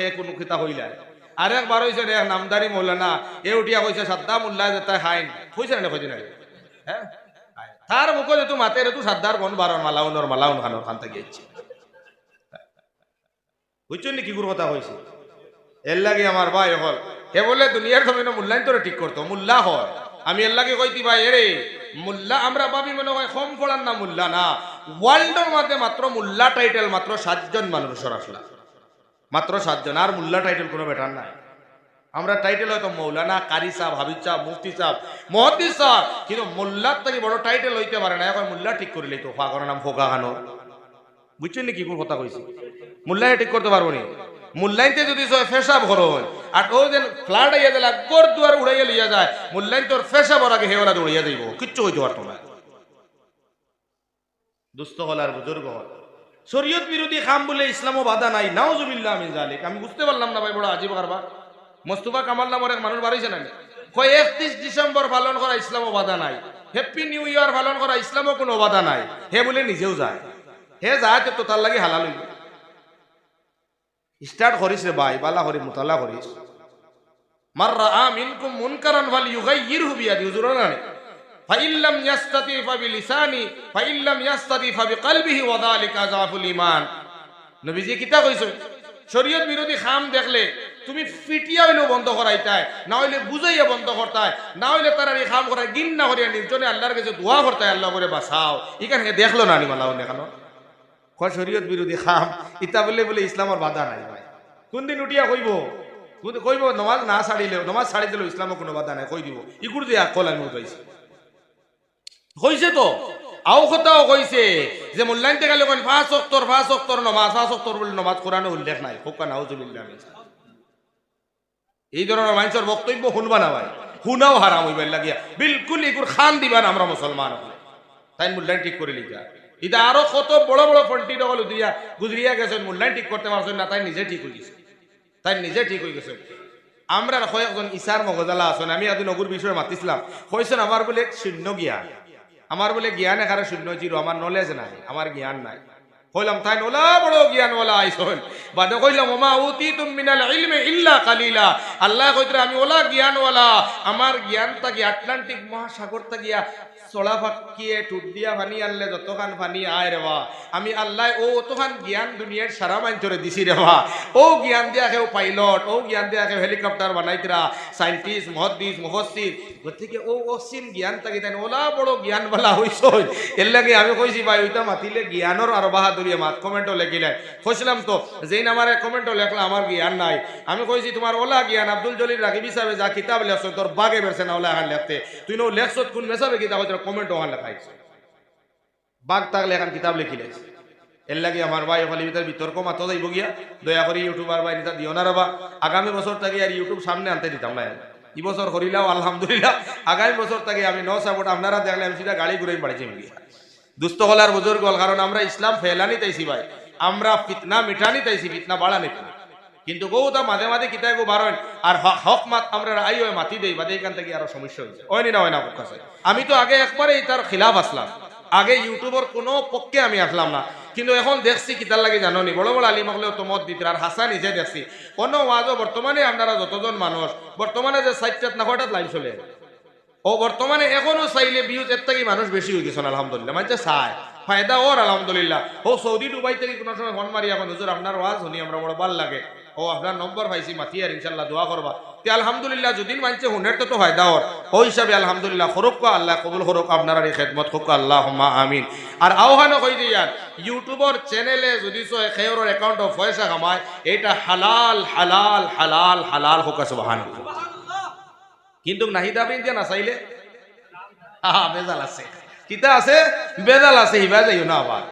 খে কোনো খিতা হইলাই আর একবার হয়েছে রে নামদারি মৌলানা, এ উঠিয়া কইছে, সাদ্দা মোল্লা যেটা খাইন কইছে না কইছে না হ্যাঁ। তার মুখে যেতু মাতে রে, তু সাদ্দার কোন বারণ মালাউনর মালাউন খানোর খান থেকে ইচ্ছে বুঝছেন কি গুর কথা কইছে এর লাগে আমার ভাই হল, হে বলে দুনিয়ার জমিন মূল্যায়ন তোরে ঠিক করতো, মুল্লা হয় আমি এর লাগে কইতি ভাই, এরে, মুল্লা, আমরা ভাবি মনে হয় কম না মুল্লা না। ওয়ার্ল্ডের মধ্যে মাত্র মুল্লা টাইটেল মাত্র সাতজন মানুষের আসলা মাত্র সাতজন, আর মুল্লা টাইটেল কোনো বেটার নাই। আমরা টাইটেল হয়তো মৌলানা, কারি সাহ হাবিব সাহ মুফতি সাহ মহতি সাহ কিন্তু মোল্লার থেকে বড় টাইটেল হইতে পারে না, এখন মোল্লা ঠিক করিলে তো ফাগর নাম ফোকা খানো। বুঝছেন নি কি কোন কথা কইছি? মূল্যায়ন ঠিক করতে পারব নি? মূল্যায়নতে যদি ফেসাব করো হয়, আর ও যেন ফ্লাড আইয়া দিলা গর দুয়ার উড়াইয়া লইয়া যায় মূল্যায়ন তোর ফেসাবর আগে হেওরা উড়াইয়া যাইব। কিচ্ছু হইতে পারতো না। দুস্থ হল আর বুজুর্গ হল। শরীয়ত বিরোধী খাম বলে ইসলামও বাধা নাই। নাওজুবিল্লাহ আমি জালিক আমি বুঝতে পারলাম না ভাই, বড় আজিব কারবার মোস্তফা কামাল নামের এক মানুষ বাড়িছে না কয়, একত্রিশ ডিসেম্বর পালন করা ইসলামও বাধা নাই। হ্যাপি নিউ ইয়ার পালন করা ইসলামও কোনো বাধা নাই। হে বলে নিজেও যায়। হে যায় তো তার লাগে হালাল হইব স্টার্ট করিস রে ভাই, বালা করি মুতালা করিস। মার রা মিনকুম মুনকারান ফাল ইউগাইয়িরহু বিয়াদি। হুজুর না ফাইন লাম ইয়াস্তাতি ফাবিলিসানি ফাইন লাম ইয়াস্তাতি ফাবিকলবিহি ওয়া যালিকা যাফুল ঈমান। নবীজি কিতা কইছো? শরীয়ত বিরোধী খাম দেখলে তুমি ফিটিয়া হইলেও বন্ধ করাইতাই, না হইলে বুঝাইয়া বন্ধ করতাই, না হইলে তারা এই খাম করাই গিন না করিয়া নির্জনে আল্লাহর কাছে দোয়া করতাই, আল্লাহ করে বাঁচাও। ইখানে দেখল না নিমালাও দেখানো কয় শরীয়ত বিরোধী খাম, ইতা বলে বলে ইসলামের বাধা নাই ভাই। কোন দিন উঠিয়া কইব? কোন কইব, নমাজ না ছাড়িলেও, নমাজ ছাড়ি দিলেও ইসলামের কোনো বাধা নাই, কই দিব? ইকুর দিয়ে আকল আমি উঠাইছি। কইছে তো? আও কথাও কইছে যে মূল্যায়নতে গেলে কোন পাঁচ অক্তর পাঁচ অক্তর নমাজ পাঁচ অক্তর বলে নমাজ কোরআনে উল্লেখ নাই। হোকা নাউজুবিল্লাহ এই ধরনের মানুষের বক্তব্য শুনবা না ভাই। শুনাও হারাম হইবার লাগিয়া। বিলকুল এগুর খান দিবান আমরা মুসলমান তাই মূল্যায়ন ঠিক করে লিখা। এটা আরও কত বড় বড় পন্টি ডকল দিয়া গুজরিয়া গেছেন মূল্যায়ন ঠিক করতে পারছেন না, তাই নিজে ঠিক হয়ে গেছে। তাই নিজে ঠিক হয়ে গেছে। আমরা কয়েকজন ইসার মগজালা আছেন, আমি আদি নগুর বিষয়ে মাতিছিলাম। কইছেন আমার বলে শূন্য জ্ঞান। আমার বলে জ্ঞান এখানে শূন্য জিরো আমার নলেজ নাই আমার জ্ঞান নাই। কইলাম, তাই ওলা বড় জ্ঞান ওলা আইসন। বাদে কইলাম, ওমা উতি তুম মিনাল ইলমে ইল্লা কালিলা। আল্লাহ কইতরে আমি ওলা জ্ঞান ওলা। আমার জ্ঞান তাকি আটলান্টিক মহাসাগর তাকিয়া চলা ফাঁকিয়ে টুট দিয়া ফানি আনলে যতখান ফানি আয় রেবা আমি আল্লাহ ও অতখান জ্ঞান দুনিয়ার সারা মাঞ্চরে দিছি রেবা ও জ্ঞান দিয়া কেউ পাইলট, ও জ্ঞান দিয়া কেউ হেলিকপ্টার বানাইতরা সাইন্টিস্ট মহদ্দিস মহসিদ গতিকে ও অসীম জ্ঞান থাকি তাই ওলা বড় জ্ঞান বলা হইছ এর লাগে আমি কইছি, ভাই, ওইটা মাতিলে জ্ঞানর আর বাহাদুরি এখন দয়া আগামী বছর থেকে ইউটিউব সামনে আনতে দিতাম না। এই বছর করিলাও, আলহামদুলিল্লাহ। আগামী বছর থেকে আমি ন আপনারা দেখলে আমি সেটা গাড়ি ঘুরে বাড়িছি গিয়া। দুস্থ হলার বুজুর্গ হল, কারণ আমরা ইসলাম ফেলানি তাইছি ভাই। আমরা ফিতনা মিঠানি তাইছি ফিতনা বাড়ানি না কিন্তু গৌতা মাঝে মাঝে কিতায় গো বারণ আর হক মাত আমরা আই ওই মাতি দেই, বাদে এখান থেকে আরও সমস্যা হয়েছে ওই না হয় না কাছে আমি তো আগে একবারেই তার খিলাফ আসলাম। আগে ইউটিউবের কোনো পক্ষে আমি আসলাম না। কিন্তু এখন দেখছি কিতার লাগে জানো নি, বড় বড় আলিম হলেও তো মত দিতে আর হাসা নিজে দেখছি। কোনো ওয়াজও, বর্তমানে আপনারা যতজন মানুষ, বর্তমানে যে সাইটটাত না কয়টাত লাইন চলে ও, বর্তমানে এখনও চাইলে বিহুত এর থেকে মানুষ বেশি হয়ে গেছেন আলহামদুলিল্লাহ। মানে চায় ফায়দা ওর আলহামদুলিল্লাহ। ও, সৌদি দুবাই থেকে কোনো সময় ফোন মারি এখন হুজুর আপনার ওয়াজ শুনি আমরা বড় ভালো লাগে। ও, আপনার নম্বর পাইছি, মাতি আর ইনশাল্লাহ দোয়া করবা তে, আলহামদুলিল্লাহ যদি মানছে হুনের তো তো ফায়দা ওর ও হিসাবে আলহামদুলিল্লাহ খরক আল্লাহ কবুল খরক আপনার এই খেদমত হোক আল্লাহ আমিন। আর আহ্বানও কই দিয়ার ইউটিউবর চ্যানেলে যদি সো খেয়রের অ্যাকাউন্ট পয়সা কামায় এটা হালাল হালাল হালাল হালাল হোক সুবহান কিন্তু নাহিদা বিন দিয়া নাচাইলে? আহা, বেজাল আছে। কিতা আছে? বেজাল আছে হিবা যাইও না আবার।